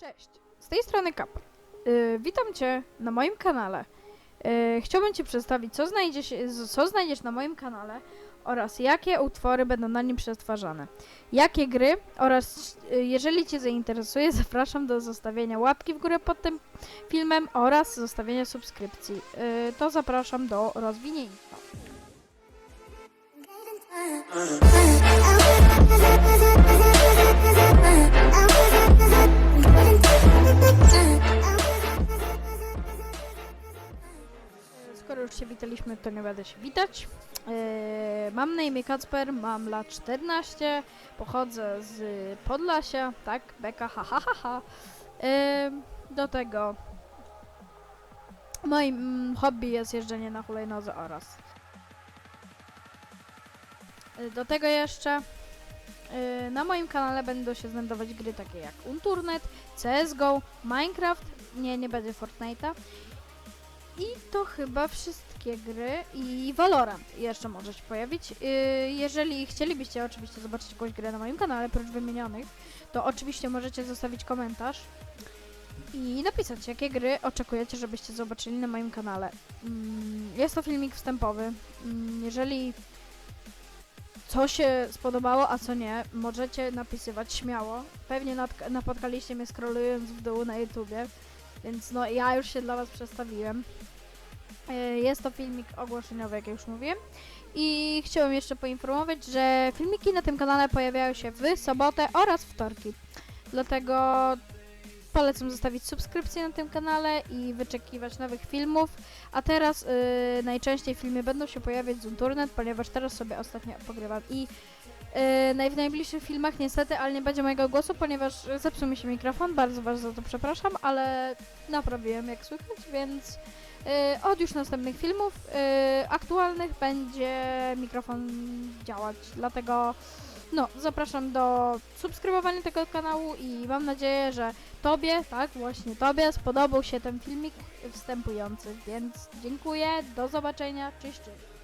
Cześć, z tej strony Kap. Yy, witam Cię na moim kanale. Yy, chciałbym Ci przedstawić, co, znajdzie się, z- co znajdziesz na moim kanale oraz jakie utwory będą na nim przetwarzane. Jakie gry oraz yy, jeżeli Cię zainteresuje, zapraszam do zostawienia łapki w górę pod tym filmem oraz zostawienia subskrypcji. Yy, to zapraszam do rozwinięcia. Się witaliśmy, to nie będę się witać. Eee, mam na imię Kacper, mam lat 14, pochodzę z Podlasia, tak, beka, ha, ha, ha, ha. Eee, do tego moim mm, hobby jest jeżdżenie na hulajnodze oraz e, do tego jeszcze e, na moim kanale będą się znajdować gry takie jak Unturnet, CSGO, Minecraft, nie, nie będzie Fortnite'a i to chyba wszystkie gry i Valorant jeszcze może się pojawić. Yy, jeżeli chcielibyście oczywiście zobaczyć jakąś grę na moim kanale, oprócz wymienionych, to oczywiście możecie zostawić komentarz i napisać, jakie gry oczekujecie, żebyście zobaczyli na moim kanale. Mm, Jest to filmik wstępowy. Mm, Jeżeli co się spodobało, a co nie, możecie napisywać śmiało. Pewnie napotkaliście mnie scrollując w dół na YouTubie, więc no ja już się dla Was przedstawiłem. E, Jest to filmik ogłoszeniowy, jak już mówiłem. I chciałem jeszcze poinformować, że filmiki na tym kanale pojawiają się w sobotę oraz wtorki. Dlatego polecam zostawić subskrypcję na tym kanale i wyczekiwać nowych filmów. A teraz y, najczęściej filmy będą się pojawiać z Unturnet, ponieważ teraz sobie ostatnio pogrywam i y, naj- w najbliższych filmach niestety, ale nie będzie mojego głosu, ponieważ zepsuł mi się mikrofon, bardzo, bardzo za to przepraszam, ale naprawiłem jak słychać, więc od już następnych filmów y, aktualnych będzie mikrofon działać, dlatego no, zapraszam do subskrybowania tego kanału i mam nadzieję, że Tobie, tak, właśnie Tobie spodobał się ten filmik wstępujący, więc dziękuję, do zobaczenia, cześć, cześć.